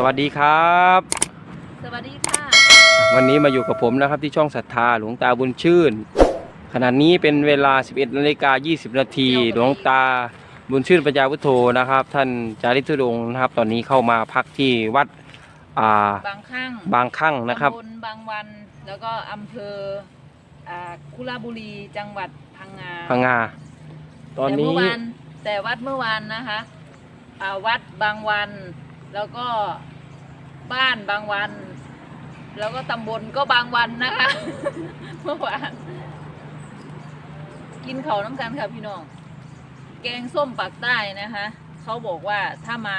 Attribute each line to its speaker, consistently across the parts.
Speaker 1: สวัสดีครับ
Speaker 2: สวัสดีค่ะ
Speaker 1: วันนี้มาอยู่กับผมนะครับที่ช่องศรัทธาหลวงตาบุญชื่น ขณะนี้เป็นเวลา 11นาฬิกา20 นาทีหลวงตาบุญชื่นปัญญาวุฒโธนะครับ ท่านจาริกธุดงค์นะครับ ตอนนี้เข้ามาพักที่วัดอ่า
Speaker 2: บางข้าง
Speaker 1: บางคั่งนะครับ
Speaker 2: ตำบลบางวัน แล้วก็อำเภออ่าคุระบุรีจังหวัดพังงา
Speaker 1: พังงา ตอน
Speaker 2: แต่
Speaker 1: นี้
Speaker 2: เมื่อวานแต่วัดเมื่อวานนะคะอ่าวัดบางวัน แล้วก็บ้านบางวัน แล้วก็ตำบลก็บางวันนะคะเมื่อวานกินเขาน้ำกันค่ะพี่น้อง แกงส้มปักใต้นะคะเขาบอกว่าถ้ามา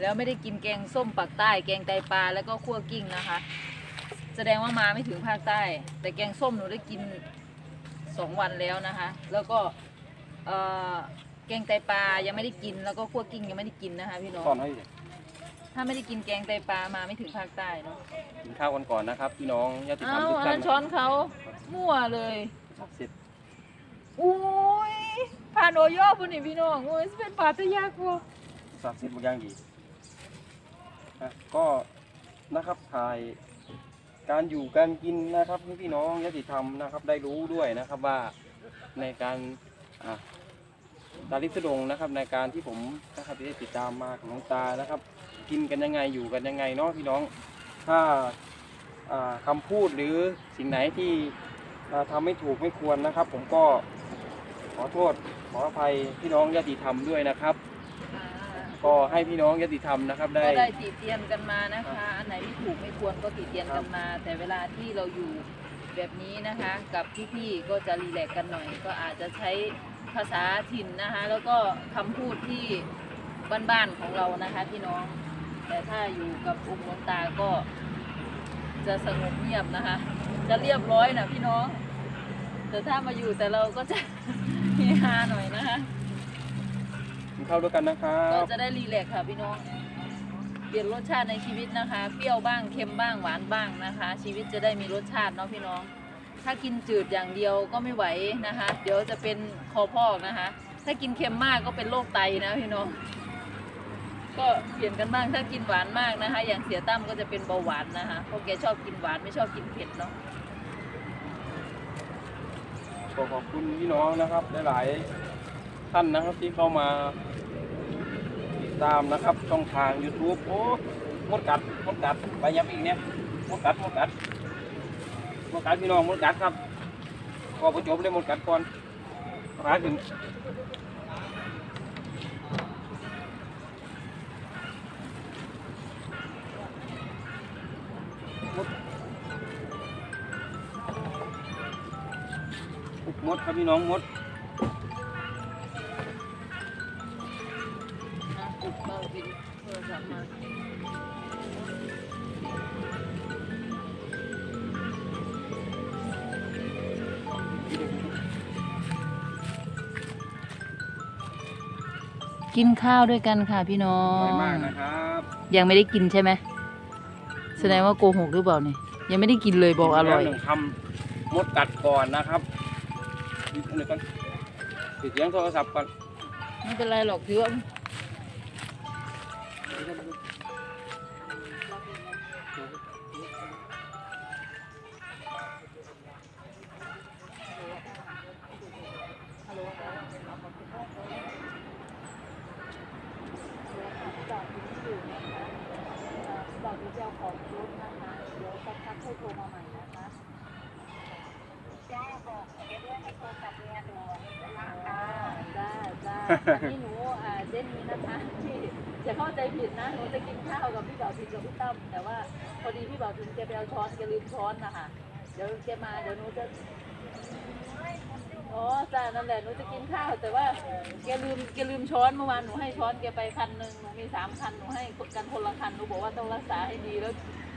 Speaker 2: แล้วไม่ได้กินแกงส้มปักใต้ แกงไตปลาแล้วก็คั่วกิ้งนะคะ แสดงว่ามาไม่ถึงภาคใต้ แต่แกงส้มหนูได้กินสองวันแล้วนะคะ แล้วก็แกงไตปลายังไม่ได้กินแล้วก็คั่วกิ้งยังไม่ได้กินนะคะพี่น้อง
Speaker 1: อ
Speaker 2: ถ้าไม่ได้กินแกงไตปลามาไม่ถึงภาคใต้เนาะ
Speaker 1: กินข้าวกันก่อนนะครับพี่น้องญาติธรร
Speaker 2: อ้ามว
Speaker 1: ทุก
Speaker 2: อัน
Speaker 1: ท่า
Speaker 2: นั้นนช้อนเขามั่วเลย
Speaker 1: เสร็จ
Speaker 2: อุ้ยผ่านโอโย่ปุ่นนี่พี่น้องโอ้ยเป็นปาตยากว่า
Speaker 1: สับเสร็จหมดอย่างดีอะก็นะครับถ่ายการอยู่การกินนะครับให้พี่น้องญาติธรรมนะครับ ได้รู้ด้วยนะครับว่าในการอะตาลิสดงนะครับ ในการที่ผมนะครับได้ติดตามมาของหลวงตานะครับ กินกันยังไงอยู่กันยังไงเนาะพี่น้อง ถ้าอ่าคำพูดหรือสิ่งไหนที่อ่าทำไม่ถูกไม่ควรนะครับ ผมก็ขอโทษขออภัยพี่น้องญาติธรรมด้วยนะครับ ก็ให้พี่น้องญาติธรรมนะครับ ได้
Speaker 2: ก็ได้ติเตียนกันมานะคะอันไหนที่ถูกไม่ควรก็ติเตียนกันมา แต่เวลาที่เราอยู่แบบนี้นะคะ กับพี่ๆก็จะรีแลกซ์กันหน่อย ก็อาจจะใช้ภาษาถิ่นนะคะ แล้วก็คำพูดที่บ้านๆของเรานะคะพี่น้อง แต่ถ้าอยู่กับองค์หลวงตาก็จะสงบเงียบนะคะ จะเรียบร้อยนะพี่น้อง แต่ถ้ามาอยู่แต่เราก็จะเฮฮาหน่อยนะคะ
Speaker 1: กินข้าวด้วยกันนะครั
Speaker 2: ก็
Speaker 1: บ
Speaker 2: จะได้รีแลกซ์ค่ะพี่น้อง เปลี่ยนรสชาติในชีวิตนะคะ เปรี้ยวบ้างเค็มบ้างหวานบ้างนะคะ ชีวิตจะได้มีรสชาติเนาะพี่น้อง ถ้ากินจืดอย่างเดียวก็ไม่ไหวนะคะ เดี๋ยวจะเป็นคอพอกนะคะ ถ้ากินเค็มมากก็เป็นโรคไตนะพี่น้อง ก็เปลี่ยนกันบ้างถ้ากินหวานมากนะคะ อย่างเสียตั้มก็จะเป็นเบาหวานนะคะเพราะแกชอบกินหวานไม่ชอบกินเผ็ดเนาะ
Speaker 1: ขอขอบคุณพี่น้องนะครับหลายๆท่านนะครับที่เข้ามาติดตามนะครับช่องทาง YouTube โอ้มดกัดมดกัดไปยับอีกเนี่ยมดกัดมดกัดมดกัดพี่น้องมดกัดครับขอประจบเลยมดกัดก่อนหาขึ้น มดครับพี่น้องมด
Speaker 2: นะอุดเบาบินโทรศัพท์มากินข้าวด้วยกันค่ะพี่น้อ
Speaker 1: องร่อยมากนะครับ
Speaker 2: ยังไม่ได้กินใช่ไหมแสดงว่าโกหกหรือเปล่าเนี่ยยังไม่ได้กินเลยบอกอร่อย
Speaker 1: หนึ่งคำมดกัดก่อนนะครับ อีกอันหนึ่งก่อนปิดเสียงโทรศัพท์ก่อน
Speaker 2: ไม่เป็นไรหรอกถือว่าบอ กเจ้าของรถนะคะเดี๋ยวสักพักให้โทรมาใหม่นะคะจ้าบเดี๋ยวด้วยให้โทรกลับเมียดูนะคะจ้าจ้าวันนี้หนูอ่าเจนนี้นะคะที่จะเข้าใจผิดนะหนูจะกินข้าวกับพี่บ่าวทินกับพี่ตั้มแต่ว่าพอดีพี่บ่าวทินแกไปเอาช้อนแกลืมช้อนนะคะเดี๋ยวแกมาเดี๋ยวหนูจะอ๋อจ้านั่นแหละหนูจะกินข้าว แต่ว่าแกลืมแกลืมช้อนเมื่อวานหนูให้ช้อนแกไปคันหนึ่งหนูมีสามคันหนูให้กันคนละคันหนูบอกว่าต้องรักษาให้ดีแล้ว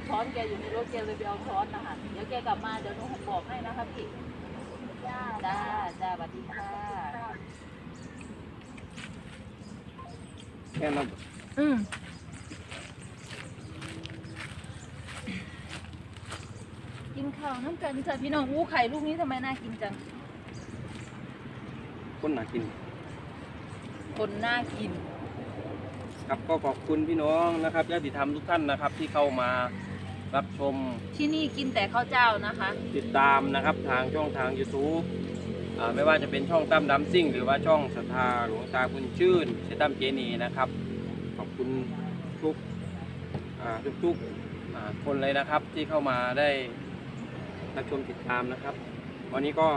Speaker 2: ช้อนแกอยู่ในรถแกเลยไปเอาช้อนนะคะเดี๋ยวแกกลับมาเดี๋ยวหนูบอกให้นะคะพี่ จ้าจ้าจ้าสวัสดีค่ะ
Speaker 1: แค่นั้น
Speaker 2: อืมกินข้าวน้ำกันจ้ะพี่น้องอู้ไข่ลูกนี้ทำไมน่ากินจัง
Speaker 1: คนหนากิน
Speaker 2: คนน่ากิน
Speaker 1: ครับก็ขอบคุณพี่น้องนะครับญาติธรรมทุกท่านนะครับ ที่เข้ามา รับชม
Speaker 2: ที่นี่กินแต่ข้าวเจ้านะคะ
Speaker 1: ติดตามนะครับทางช่องทาง YouTube อ่าไม่ว่าจะเป็นช่องตั้มดำซิ่ง หรือว่าช่องศรัทธาหลวงตาบุญชื่นเชตั้มเจนีนะครับ ขอบคุณทุกอ่าทุกๆอ่าคนเลยนะครับที่เข้ามาได้รับชมติดตามนะครับ วันนี้ก็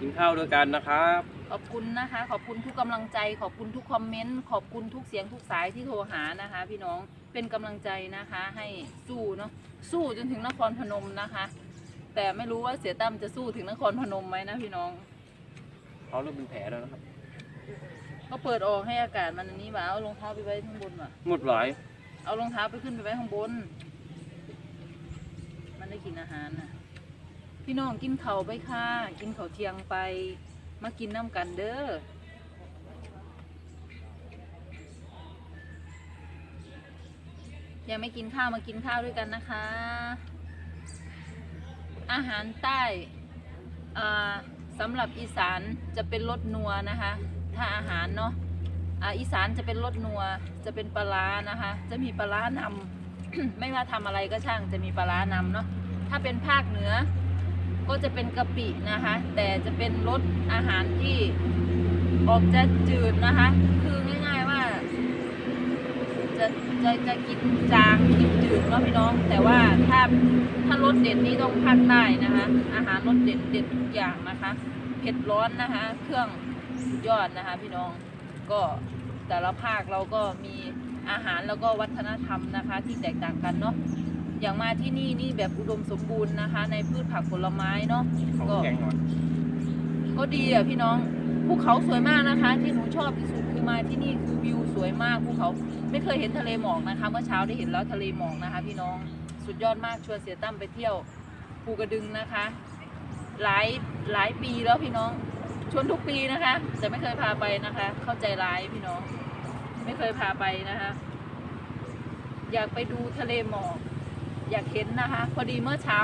Speaker 1: กินข้าวด้วยกันนะครับ
Speaker 2: ขอบคุณนะคะ ขอบคุณทุกกำลังใจ ขอบคุณทุกคอมเมนต์ ขอบคุณทุกเสียงทุกสายที่โทรหานะคะ พี่น้องเป็นกำลังใจนะคะ ให้สู้เนาะสู้จนถึงนครพนมนะคะ แต่ไม่รู้ว่าเสียตั้มจะสู้ถึงนครพนมไหมนะพี่น้อง
Speaker 1: เขาเริ่มเป็นแผลแล้วนะครับ
Speaker 2: ก็เปิดออกให้อากาศมันอันนี้มาเอารองเท้าไปไว้ข้างบนว่ะ
Speaker 1: หมดหลาย
Speaker 2: เอารองเท้าไปขึ้นไปไว้ข้างบน มันได้กินอาหารนะพี่น้องกินเขาวไปค่ะ กินเขาวเที่ยงไป มากินน้ำกันเด้อยังไม่กินข้าวมากินข้าวด้วยกันนะคะ อาหารใต้อ่าสำหรับอีสานจะเป็นรสนัวนะคะ ถ้าอาหารเนาะอ่าอีสานจะเป็นรสนัวจะเป็นปลานะคะ จะมีปลานำไม่ว่าทำอะไรก็ช่างจะมีปลานำเนาะถ้าเป็นภาคเหนือ ก็จะเป็นกะปินะคะ แต่จะเป็นรสอาหารที่ออกจะจืดนะคะ คือง่ายๆว่า จะจะจะกินจางกินจืดเนาะพี่น้อง แต่ว่าถ้าถ้ารสเด็ดนี่ต้องภาคใต้นะคะ อาหารรสเด็ดเด็ดทุกอย่างนะคะ เผ็ดร้อนนะคะ เครื่องสุดยอดนะคะ พี่น้องก็แต่ละภาคเราก็มีอาหารแล้วก็วัฒนธรรมนะคะ ที่แตกต่างกันเนาะ อย่างมาที่นี่นี่แบบอุดมสมบูรณ์นะคะ ในพืชผักผลไม้เนาะ
Speaker 1: เขา
Speaker 2: ก็
Speaker 1: แข็งหน่อย
Speaker 2: ก็ดีอะพี่น้องภูเขาสวยมากนะคะ ที่หนูชอบที่สุดคือมาที่นี่คือวิวสวยมากภูเขาไม่เคยเห็นทะเลหมอกนะคะ เมื่อเช้าได้เห็นแล้วทะเลหมอกนะคะ พี่น้องสุดยอดมากชวนเสียตั้มไปเที่ยวภูกระดึงนะคะ หลายหลายปีแล้วพี่น้องชวนทุกปีนะคะ แต่ไม่เคยพาไปนะคะ เข้าใจร้ายพี่น้อง ไม่เคยพาไปนะคะ อยากไปดูทะเลหมอก อยากเห็นนะคะ พอดีเมื่อเช้า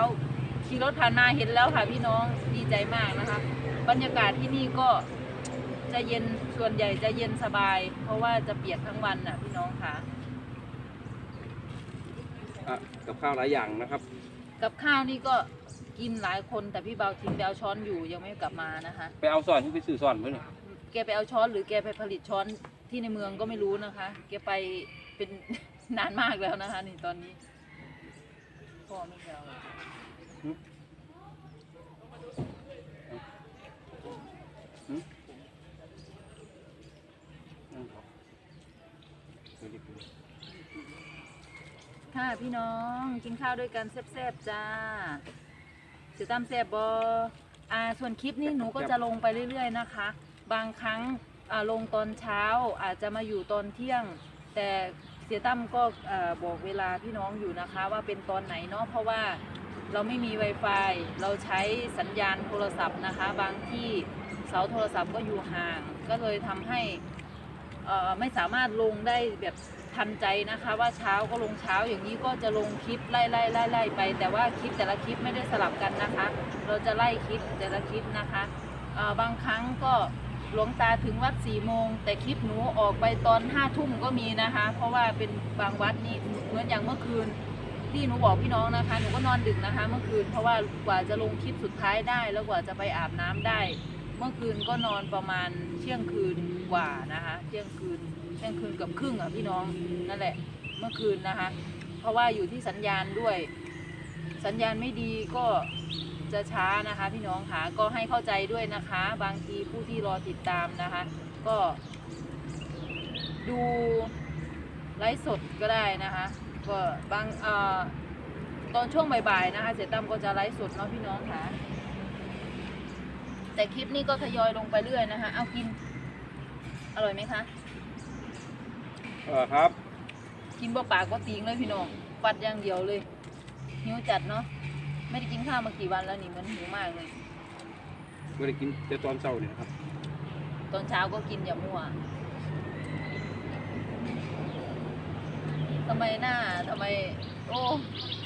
Speaker 2: ขี่รถผ่านมาเห็นแล้วค่ะพี่น้องดีใจมากนะคะ บรรยากาศที่นี่ก็จะเย็นส่วนใหญ่จะเย็นสบาย เพราะว่าจะเปียกทั้งวันน่ะพี่น้องค่ะ
Speaker 1: อะกับข้าวหลายอย่างนะครับ
Speaker 2: กับข้าวนี่ก็กินหลายคนแต่พี่เบาทิ้งไปเอาช้อนอยู่ยังไม่กลับมานะคะ
Speaker 1: ไปเอาซ่อนที่ไปซื้อซ่อนเพื่อน
Speaker 2: แกไปเอาช้อนหรือแกไปผลิตช้อนที่ในเมืองก็ไม่รู้นะคะ แกไปเป็น นานมากแล้วนะคะนี่ตอนนี้ พ่อไม่ไปเอา
Speaker 1: นั่นครับเดี๋ยวดิ
Speaker 2: ค่ะพี่น้องกินข้าวด้วยกันแซ่บๆจ้าเสือตามแซ่บบออ่าส่วนคลิปนี้หนูก็จะลงไปเรื่อยๆนะคะ บางครั้งอ่าลงตอนเช้าอาจจะมาอยู่ตอนเที่ยง แต่ เสียตั้มก็บอกเวลาพี่น้องอยู่นะคะ ว่าเป็นตอนไหนเนาะเพราะว่าเราไม่มี Wi-Fi เราใช้สัญญาณโทรศัพท์นะคะ บางที่เสาโทรศัพท์ก็อยู่ห่าง ก็เลยทำให้ไม่สามารถลงได้แบบทันใจนะคะ ว่าเช้าก็ลงเช้าอย่างนี้ก็จะลงคลิปไล่ไล่ไล่ไล่ไป แต่ว่าคลิปแต่ละคลิปไม่ได้สลับกันนะคะ เราจะไล่คลิปแต่ละคลิปนะคะบางครั้งก็ หลวงตาถึงวัดสี่โมง แต่คลิปหนูออกไปตอนห้าทุ่มก็มีนะคะ เพราะว่าเป็นบางวัดนี่เหมือนอย่างเมื่อคืน ที่หนูบอกพี่น้องนะคะ หนูก็นอนดึกนะคะ เมื่อคืนเพราะว่ากว่าจะลงคลิปสุดท้ายได้ แล้วกว่าจะไปอาบน้ำได้ เมื่อคืนก็นอนประมาณเที่ยงคืนกว่านะคะเที่ยงคืนเที่ยงคืนเกับครึ่งอะพี่น้องนั่นแหละเมื่อคืนนะคะ เพราะว่าอยู่ที่สัญญาณด้วย สัญญาณไม่ดีก็ จะช้านะคะ พี่น้องค่ะก็ให้เข้าใจด้วยนะคะ บางทีผู้ที่รอติดตามนะคะ ก็ ดูไลฟ์สดก็ได้นะคะ ก็บางเอ่อตอนช่วงบ่ายๆนะคะ เสียตั้มก็จะไลฟ์สดเนาะพี่น้องค่ะ แต่คลิปนี้ก็ทยอยลงไปเรื่อยนะคะ เอากิน อร่อยไหมคะ
Speaker 1: เออครับ
Speaker 2: กินบ่ปากบ่ตีงเลยพี่น้องฟัดอย่างเดียวเลยหิวจัดเนาะ ไม่ได้กินข้าวมากี่วันแล้วนี่มันหิวมากเลย
Speaker 1: ไม่ได้กินแต่ตอนเช้าเนี่ยนะครับ
Speaker 2: ตอนเช้าก็กินอย่ามั่วทำไมหน้าทำไม โอ้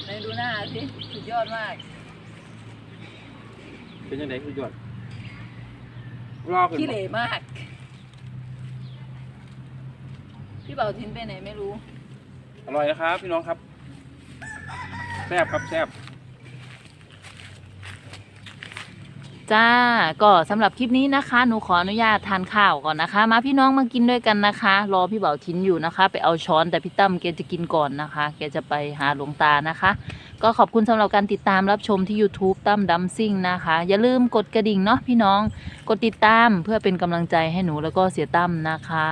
Speaker 2: ไหนดูหน้าสิสุดยอดมาก
Speaker 1: เป็นยังไงคือยอดรอขึ้น
Speaker 2: ขี้
Speaker 1: บ่
Speaker 2: เหร่มาก พี่เบาทินไปไหนไม่รู้
Speaker 1: อร่อยนะครับ พี่น้องครับแซ่บครับแซ่บ
Speaker 2: จ้าก็สำหรับคลิปนี้นะคะ หนูขออนุญาตทานข้าวก่อนนะคะ มาพี่น้องมากินด้วยกันนะคะ รอพี่เบาทินอยู่นะคะ ไปเอาช้อนแต่พี่ตั้มแกจะกินก่อนนะคะ แกจะไปหาหลวงตานะคะ ก็ขอบคุณสำหรับการติดตามรับชมที่ YouTube ตั้มดัมซิ่งนะคะ อย่าลืมกดกระดิ่งเนาะพี่น้องกดติดตามเพื่อเป็นกำลังใจให้หนูแล้วก็เสียตั้มนะคะ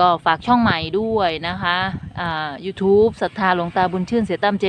Speaker 2: ก็ฝากช่องใหม่ด้วยนะคะอ่า YouTube ศรัทธาหลวงตาบุญชื่นเสียตั้มเจ